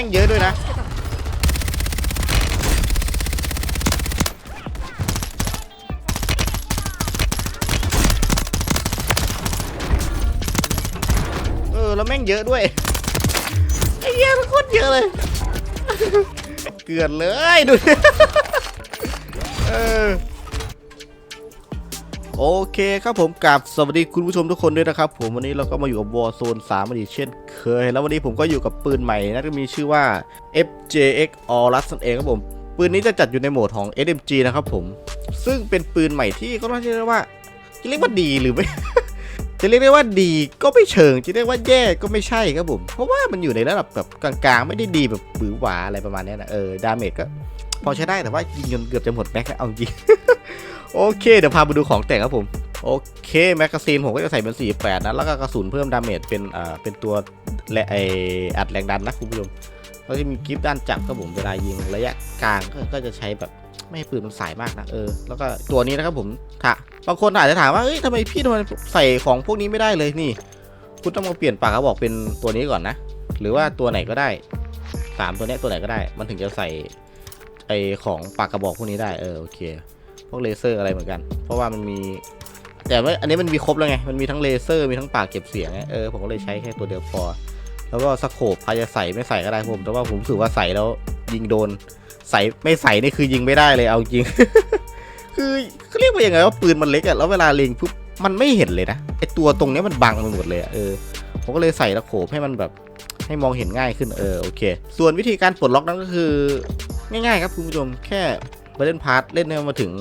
ม่งเยอะด้วยนะเออแล้วแม่งเยอะด้วยไอ้เหี้ยมันโคตรเยอะเลย เกลือนเลยดูเออ โอเคครับผมกับสวัสดีคุณผู้ชมทุกคนด้วยนะครับ ผมวันนี้เราก็มาอยู่กับวอ r z โซน3มาดีเช่นเคย แล้ววันนี้ผมก็อยู่กับปืนใหม่นะที่มีชื่อว่า FJX Aurus นั่นเองครับผม ปืนนี้จะจัดอยู่ในโหมดของ SMG นะครับผม ซึ่งเป็นปืนใหม่ที่ก็ต้องเรียกได้ว่าจะเรียกว่าดีหรือไม่จะเรียกได้ว่าดีก็ไม่เชิง จะเรียกว่าแย่ก็ไม่ใช่ครับผม เพราะว่ามันอยู่ในระดับแบบกลางๆ ไม่ได้ดีแบบบือหวาอะไรประมาณนี้นะเออดาเมจก็พอใช้ได้แต่ว่ายิงจนเกือบจะหมดแม็กซ์แล้วเอาจริง โอเค เดี๋ยวพาไปดูของแต่งครับผมโอเคแมกกาซีนผมก็จะใส่เป็น 48 นะ แล้วก็กระสุนเพิ่มดาเมจเป็นอ่าเป็นตัวและไออัดแรงดันนะคุณผู้ชมก็จะมีกิฟต์ด้านจับครับผมเวลายิงระยะกลางก็จะใช้แบบไม่ให้ปืนมันสายมากนะเออแล้วก็ตัวนี้นะครับผมถ้าบางคนอาจจะถามว่าเอ้ยทำไมพี่ทำไมใส่ของพวกนี้ไม่ได้เลยนี่ คุณต้องมาเปลี่ยนปากกระบอกเป็นตัวนี้ก่อนนะ หรือว่าตัวไหนก็ได้สามตัวนี้ตัวไหนก็ได้ มันถึงจะใส่ไอของปากกระบอกพวกนี้ได้เออโอเค พวกเลเซอร์อะไรเหมือนกัน เพราะว่ามันมี แต่ว่าอันนี้มันมีครบแล้วไง มันมีทั้งเลเซอร์มีทั้งปากเก็บเสียงเออผมก็เลยใช้แค่ตัวเดียวพอ แล้วก็สโคปใครจะใส่ไม่ใส่ก็ได้ผม แต่ว่าผมรู้สึกว่าใส่แล้วยิงโดน ใส่ไม่ใส่นี่คือยิงไม่ได้เลยเอาจริง คือเขาเรียกว่ายังไงว่าปืนมันเล็กอะแล้วเวลาเล็งปุ๊บมันไม่เห็นเลยนะไอตัวตรงนี้มันบังไปหมดเลยอเออผมก็เลยใส่ตะโขบให้มันแบบให้มองเห็นง่ายขึ้นเออโอเค ส่วนวิธีการปลดล็อกนั้นก็คือ ง่ายๆครับคุณผู้ชมแค่ไปเล่นพาร์ทเล่นให้มาถึง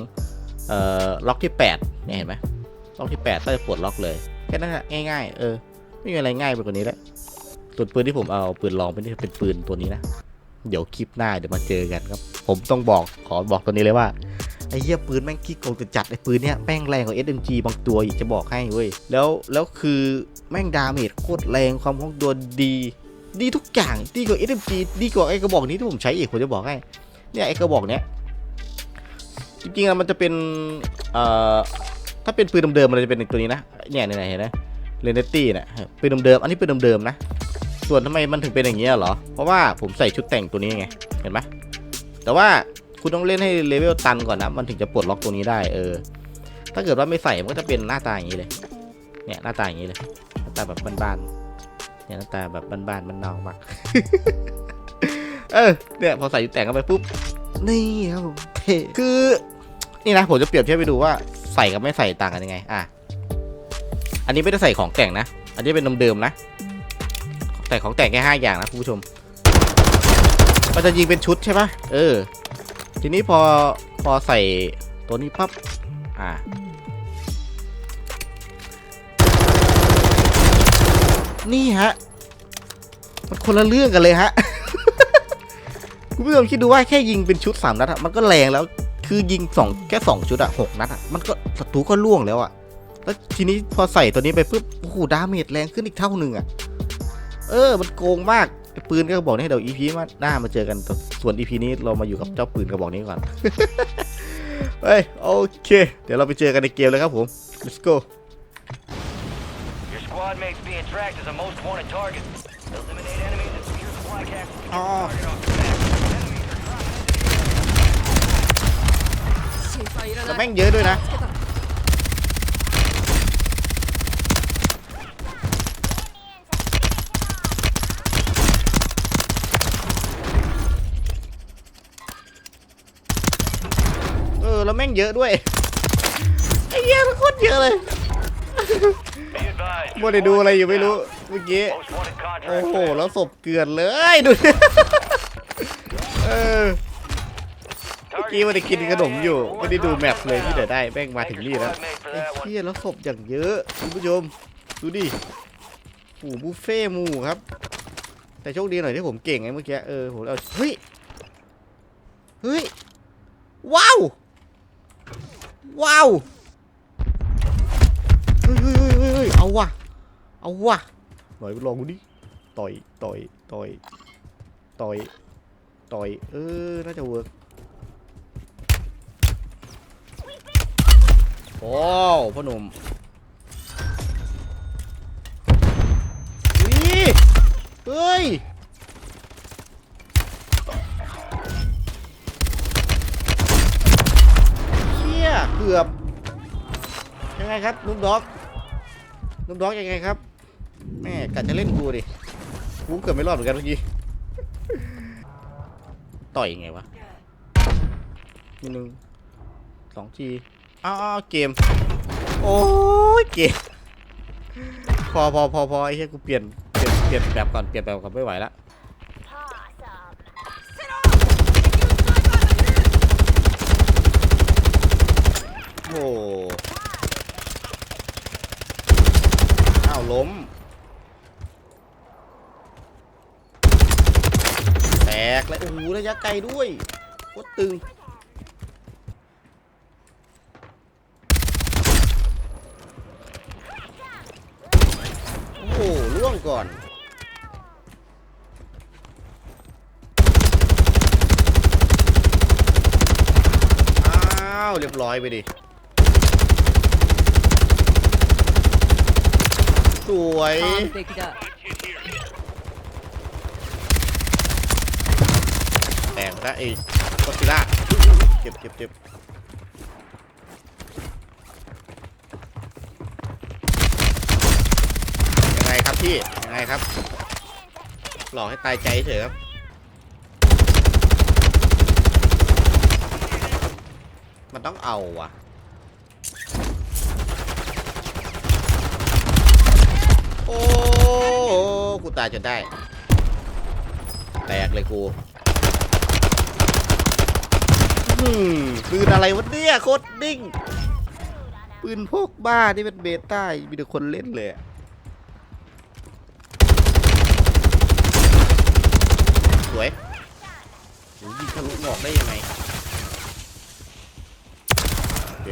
เอ่อล็อกที่8เนี่ยเห็นไหมล็อกที่8ก็จะปลดล็อกเลยแค่นั้นแหละง่าย ๆ เออ ไม่มีอะไรง่ายไปกว่านี้แล้วส่วนปืนที่ผมเอาปืนลองเป็นที่เป็นปืนตัวนี้นะเดี๋ยวคลิปหน้าเดี๋ยวมาเจอกันครับ ผมต้องบอกขอบอกตัวนี้เลยว่าไอ้เหี้ยปืนแม่งขี้โกงจะจัดไอ้ปืนเนี้ยแม่งแรงกว่า SMG บางตัวอีกจะบอกให้เว้ยแล้วแล้วคือแม่งดาเมจโคตรแรงความคล่องตัวดี ดีทุกอย่างดีกว่า SMG ดีกว่าไอ้กระบอกนี้ที่ผมใช้อีกผมจะบอกให้เนี่ยไอ้กระบอกเนี้ย จริงๆอะมันจะเป็นเอ่อถ้าเป็นปืนเดิมๆมันจะเป็นตัวนี้นะเนี่ยไหนๆเห็นไหมเรเนตตี้เนี่ยปืนเดิมๆอันนี้ปืนเดิมๆนะ ส่วนทำไมมันถึงเป็นอย่างนี้ยเหรอ เพราะว่าผมใส่ชุดแต่งตัวนี้ไง เห็นไหมแต่ว่าคุณต้องเล่นให้เลเวลตันก่อนนะ มันถึงจะปลดล็อกตัวนี้ได้เออ ถ้าเกิดว่าไม่ใส่มันก็จะเป็นหน้าตาอย่างนี้เลย เนี่ยหน้าตาอย่างนี้เลย หน้าตาแบบบ้านๆ เนี่ยหน้าตาแบบบ้านๆ มันนอกมาก เออ เนี่ยพอใส่ชุดแต่งเข้าไปปุ๊บ นี่ครับผมคือ นี่นะผมจะเปรียบเทียบไปดูว่าใส่กับไม่ใส่ต่างกันยังไง อะ อันนี้ไม่ได้ใส่ของแต่งนะ อันนี้เป็นนมเดิมนะใส่ของแต่งแค่ห้าอย่างนะคุณผู้ชม มันจะยิงเป็นชุดใช่ปะเออ ทีนี้พอพอใส่ตัวนี้ปั๊บ อ่านี่ฮะ มันคนละเรื่องกันเลยฮะ คุณผู้ชมคิดดูว่าแค่ยิงเป็นชุดสามนัดมันก็แรงแล้ว คือยิงสองแค่สองชุดอะหกนัดอะมันก็ศัตรูก็ล่วงแล้วอะแล้วทีนี้พอใส่ตัวนี้ไปปุ๊บโอ้โหดาเมจแรงขึ้นอีกเท่าหนึ่งอะเออ มันโกงมากไอ้ปืนก็บอกนี่เดี๋ยวอีพีมาหน้ามาเจอกันส่วนอีพีนี้เรามาอยู่กับเจ้าปืนกระบอกนี้ก่อนเฮ้ยโอเค เดี๋ยวเราไปเจอกันในเกมเลยครับผม let's go Your squad mate's being tracked as a most wanted target. Eliminate enemies and secure supply caches to get Oh. แต่แม่งเยอะด้วยนะ เออ แล้วแม่งเยอะด้วย ไอ้เหี้ยมันโคตรเยอะเลย โมได้ดูอะไรอยู่ไม่รู้เมื่อกี้ โอ้โห แล้วศพเกลื่อนเลย ดู เออ กี้มันได้กินขนมอยู่ไม่ได้ดูแมปเลยที่เดี๋ยวได้แม่งมาถึงนี่แล้วไอ้เหี้ยแล้วศพอย่างเยอะคุณผู้ชมดูดิหมูบุฟเฟ่หมูครับ แต่โชคดีหน่อยที่ผมเก่งไงเมื่อกี้เออผมเอาเฮ้ยเฮ้ยว้าวว้าวเฮ้ยเฮ้ยเฮ้ยเฮ้ยเฮ้ยเอาว่ะเอาว่ะหน่อยลองดูดิต่อยต่อยต่อยต่อยต่อยเออน่าจะเวิร์ก โอ้พ่อหนุ่มวิเฮ้ย เชี่ย เกือบ ยังไงครับนุ่มด็อกนุ่มด็อกยังไงครับ แม่กะจะเล่นกูดิ กูเกือบไม่รอดเหมือนกันเมื่อกี้ ต่อยยังไงวะหนึงสองที อ้าวอ้าวเกม โอ้ยเกม พอพอพอพอไอ้เหี้ยกูเปลี่ยนเปลี่ยนเปลี่ยนแบบก่อนเปลี่ยนแบบก่อนไม่ไหวละโอ้อ้าวล้ม แตกเลยโอ้โหระยะไกลด้วยโคตรตึง โอ้โหล่วง ก่อน อ้าว เรียบร้อยไปดิ สวย 完璧だ แตกแล้วไอ้ก็ซิล่าเจ็บเจ็บเจ็บยังไงครับพี่ ยังไงครับ หลอกให้ตายใจเฉยครับ มันต้องเอาว่ะ โอ้กูตายจนได้ แตกเลยกูอืมปืนอะไรวะเนี่ยโคตรนิ่งปืนพกบ้าที่เป็นเบต้ามีแต่คนเล่นเลยอะ วยโหยิงทะลุหมอกได้ยังไงโอเค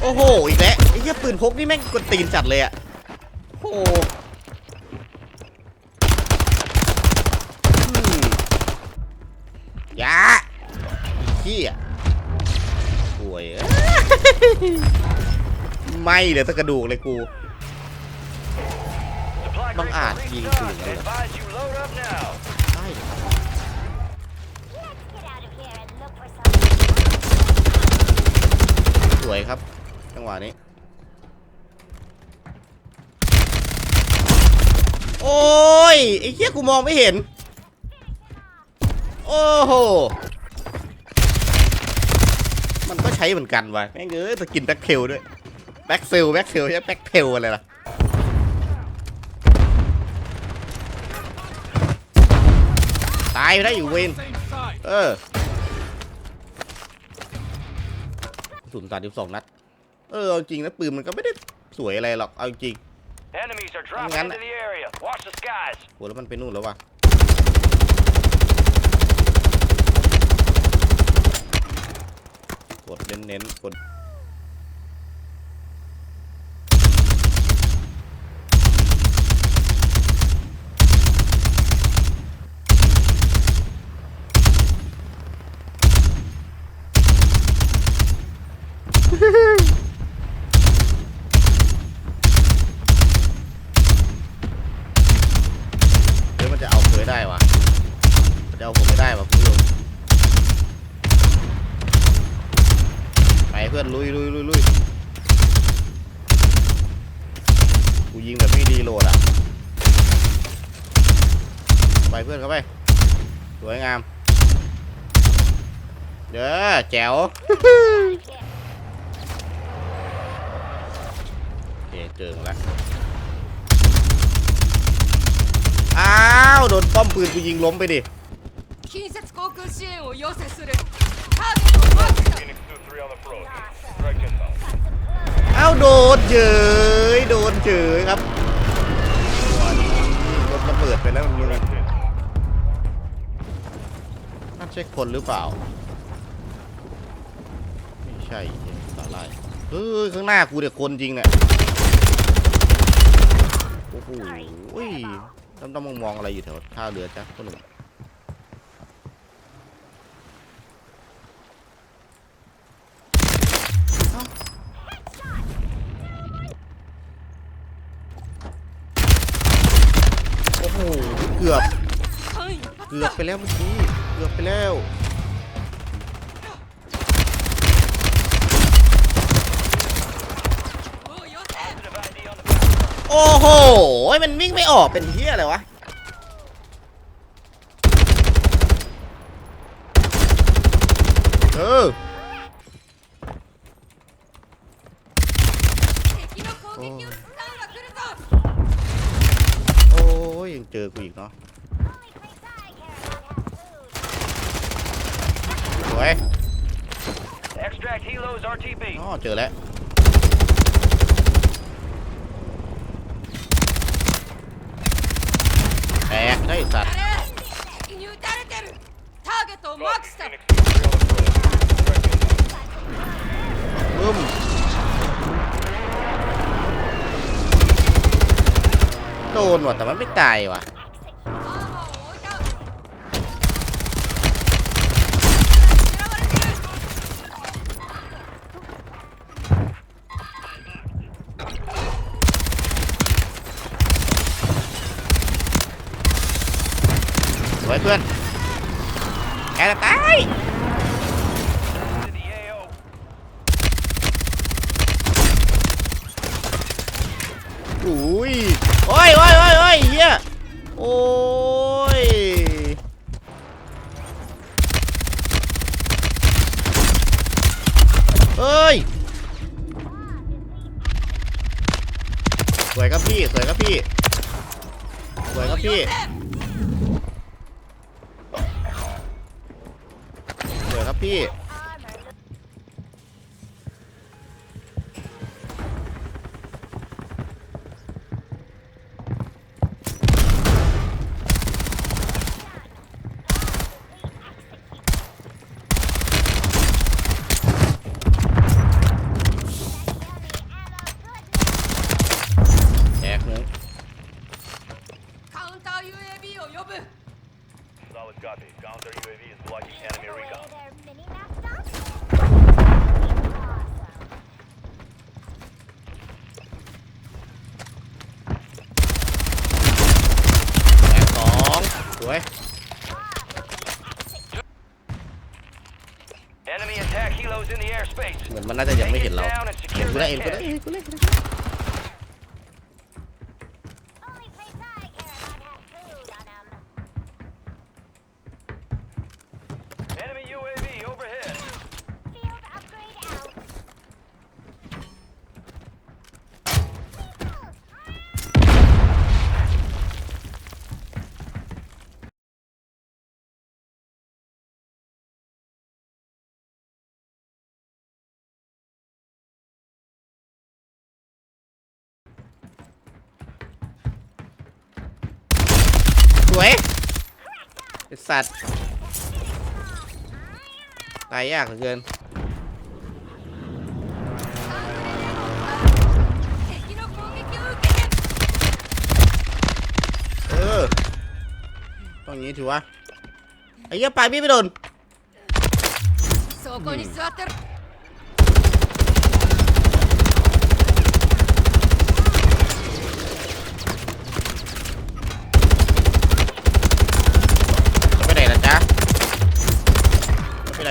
โอ้โห อีกแล้วไอ้เหี้ยปืนพกนี่แม่งกดตีนจัดเลยอะโอ้โหอืมอยาอีกขี้อะป่วยเอ้ย ไม่เลยอแต่กระดูกเลยกู บังอาจยิงกูงเลยใช่สวยครับ จังหวะนี้ โอ้ย ไอ้เหี้ยกูมองไม่เห็น โอ้โห ก็ใช้เหมือนกันว่ะแม่งเอ้ยสกินแบ็คเทลด้วยแบ็คเซลแบ็คเทลใช่แบ็คเทลอะไรล่ะตายไปได้อยู่เวนเออศูนย์สามสิบสองนัด เออเอาจริงนะปืนมันก็ไม่ได้สวยอะไรหรอก เอาจริง Enemies are dropping Ngắn into the area. Watch the skies. โหแล้วมันไปนู่นแล้ววะ ดเน้นๆกดเฮ้ยมันจะเอาเคยได้วะมันจะเอาผมไม่ได้วะคุณผู้ชมไปเพื่ อนลุยลุยลุยลุยกูยิงแบบไม่ดีโหลดอะ ไปเพื่อนเข้าไป สวยงาม เด้อแจ๋วโอเคเจอแล้วอ้าว โดนป้อมปืนกูยิงล้มไปดิ เอาโดนเฉยโดนเฉยครับรถระเบิดไปแล้วมึงน่าเช็คคนหรือเปล่า ไม่ใช่สาลาเฮ้ยข้างหน้ากูเด็กคนจริงเนี่ยโอ้โหต้ององมองอะไรอยู่แถวท่าเรือจ้ะคนหนึ่ง ไปแล้วเมื่อกี้เกือบไปแล้วโอ้โห มันวิ่งไม่ออกเป็นเฮียอะไรวะ เออ มโดนว่ะแต่มันไม่ตายว่ะ สวยครับพี่ สวยครับพี่ สวยครับพี่ สวยครับพี่ มือนมันน่าจะยังไม่เห็นเรา Take it down and เห็น secure กูได้ that เห็นกูได้ cache. เห็นกูได้ วยไอสัตว์ตายยากเหลือเกินเออตรงนี้ถือว่าไอ้เหี้ปลายมีดไปโดน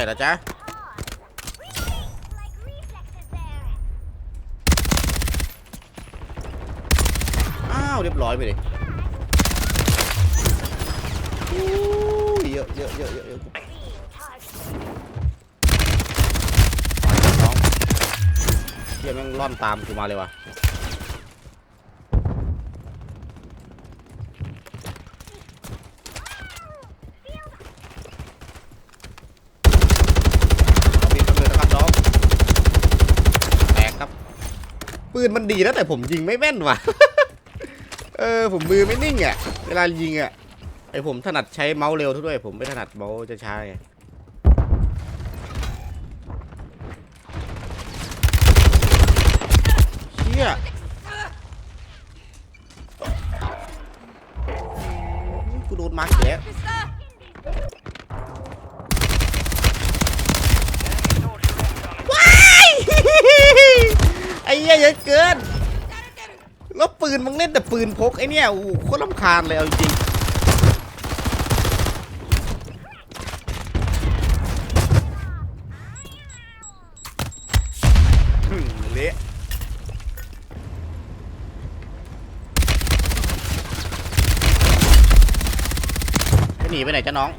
นล่ะจ๊ะ Like reflexes there. อ้าวเรียบร้อยไปดิอู้เยอะเยอะเยอะเยอะเยอะ Being targeted. น้องเฮียแม่งร่อนตามกูมาเลยว่ะเอาบินกันเลยนะครับน้องแตกครับ ปืนมันดีนะแต่ผมยิงไม่แม่นว่ะ เออผมมือไม่นิ่งอะ เวลายิงอะ ไอผมถนัดใช้เมาส์เร็วทุกด้วย ผมไม่ถนัดเมาส์ช้าๆไง เล่นแต่ปืนพกไอเนี่ยโอ้คนรำคาญเลยเอาจริงเละหนีไปไหนจ้าน้อง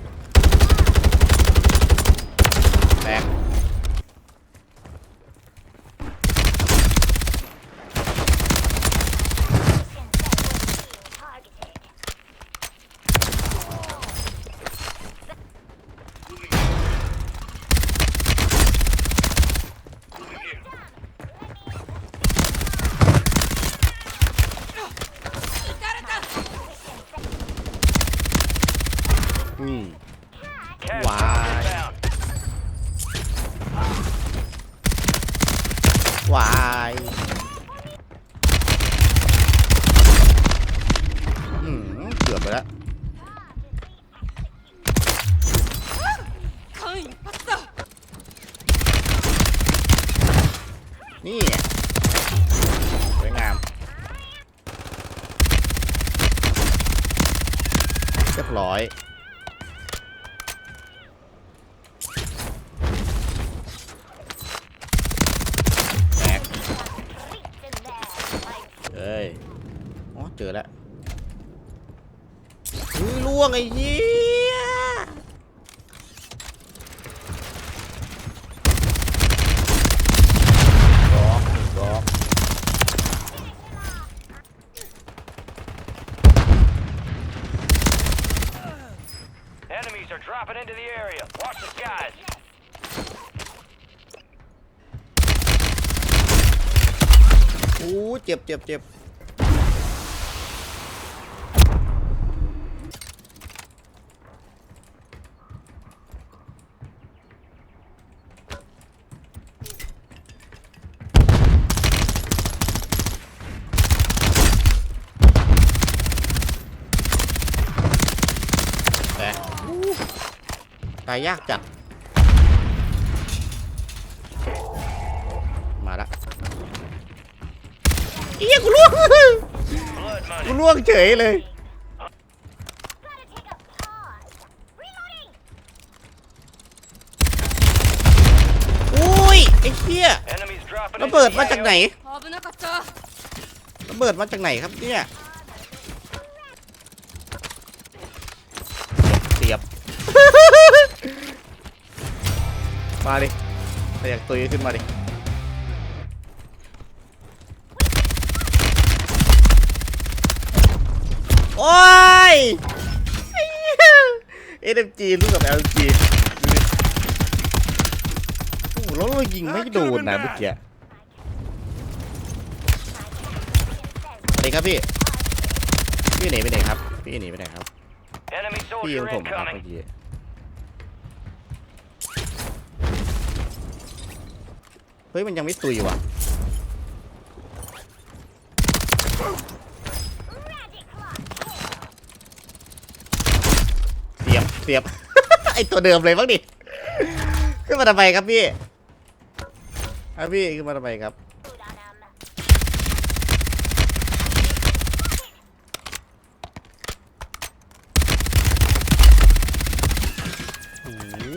ร้อย แตกเอ้ย อ๋อ เจอแล้วอุ้ยล่วงไอ้ยี่กอกกอก Enemies are dropping into the area. Watch the skies. อู้ เจ็บเจ็บเจ็บแต่อู้ตายยากจัด เอี้ยกูล่วงกูล่วงเฉยเลยอุ้ยไอ้เหี้ยระเบิดมาจากไหนระเบิดมาจากไหนครับเนี่ยเสียบมาดิอยากตัวขึ้นมาดิ โอ้ยเอ็มจีรู้กับ LG ดูดิโอ้โหแล้วเรายิงไม่โดนนะเมื่อกี้สวัสดีครับพี่ พี่หนีไปไหนครับ พี่หนีไปไหนครับ Enemy พี่ยิง soldier ผมครับ incoming. เมื่อกี้เฮ้ยมันยังไม่ตุยว่ะ เสียบเสียบ ไอตัวเดิมเลยบ้างดิ ขึ้นมาทำไมครับพี่ครับพี่ขึ้นมาทำไมครับ Food on 'em.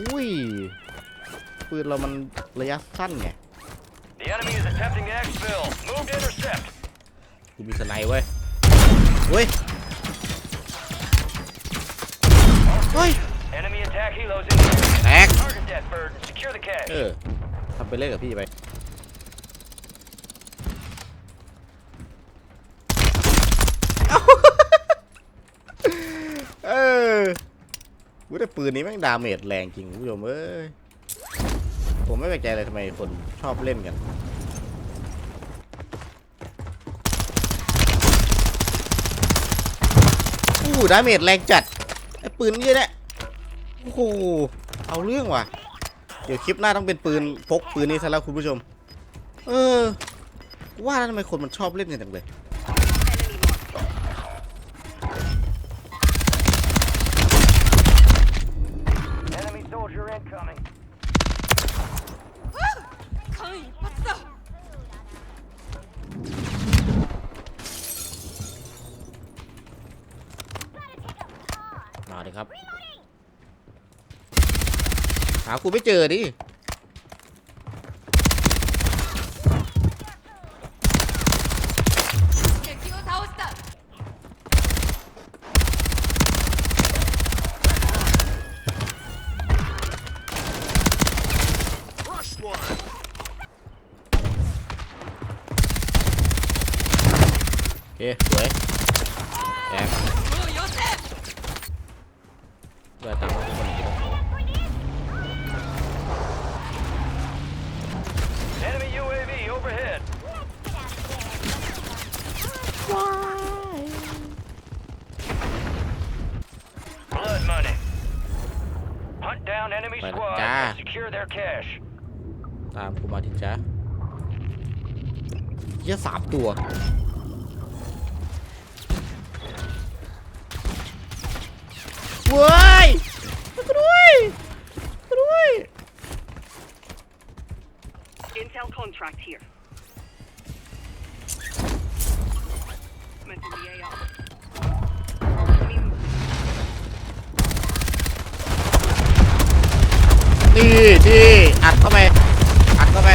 โอ้ย ปืนเรามันระยะสั้นไง The enemy is attempting to exfil. Move to intercept. กูมีสไนด์เว้ยเว้ย เฮ้ย Enemy attack helos in the area. แตก Target that bird and secure the cache. เออทำไปเล่นกับพี่ไป เออวูแต่ปืนนี้แม่งดาเมจแรงจริงคุณผู้ชมเอ้ย ผมไม่แปลกใจเลยทำไมคนชอบเล่นกัน อู้ดาเมจแรงจัดไอ้ปืนนี่แหละโอ้โหเอาเรื่องว่ะ เดี๋ยวคลิปหน้าต้องเป็นปืนพกปืนนี้ซะแล้วคุณผู้ชม เออว่าแล้วทำไมคนมันชอบเล่นกันจังเลย มาเลยครับ หากูไม่เจอดิ enemy Bueno, squad ya. and secure their cash. ตามกูมาดิจ้าเหี้ยอะสามตัว เว้ยช่วยกูด้วยช่วยกูด้วย Intel contract here. Movement in the AR. นี่นี่อัดเข้าไป อัดเข้าไป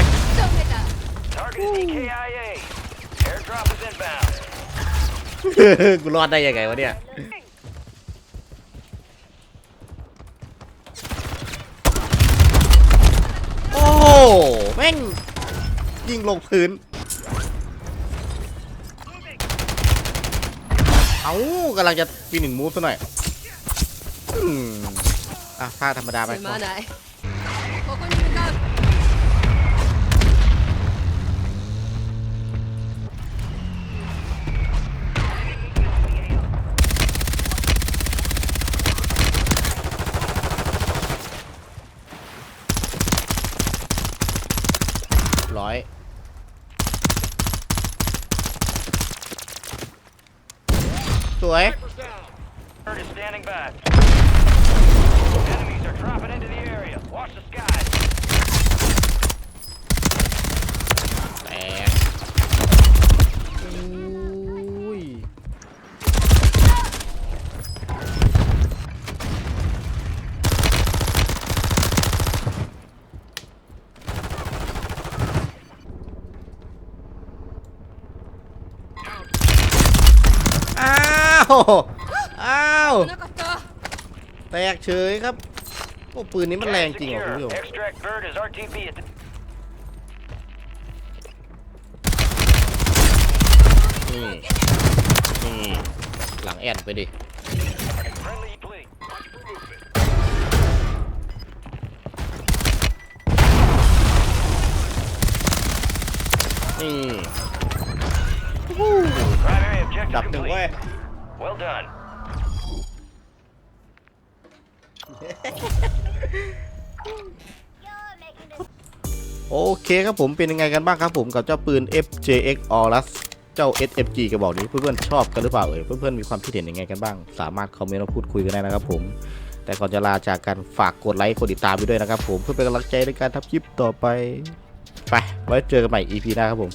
Target กูรอดได้ยังไงวะเนี่ย โอ้แม่ง ยิงลงพื้น เอากำลังจะปีหนึ่งมูฟซะหน่อยอะท่าธรรมดาไป สวย Bird is standing by. Enemies are dropping into the area. Watch the skies. แตก เฉยครับโอ้ปืนนี้มันแรงจริงเหรอคุณผู้ชม Extract bird is RTB at the นี่นี่หลังแอนไปดิ friendly fleet. นี่ Primary objective ดับหนึ่งเว้ย complete. Well done. โอเคครับผมเป็นยังไงกันบ้างครับผมกับเจ้าปืน FJX Aurus เจ้า SFG กระบอกนี้เพื่อนๆชอบกันหรือเปล่าเอ่ยเพื่อนๆมีความคิดเห็นยังไงกันบ้าง สามารถคอมเมนต์มาพูดคุยกันได้นะครับผม แต่ก่อนจะลาจากกันฝากกดไลค์กดติดตามไปด้วยนะครับผมเพื่อเป็นกำลังใจในการทำคลิปต่อไปไปไว้เจอกันใหม่ EP หน้าครับผม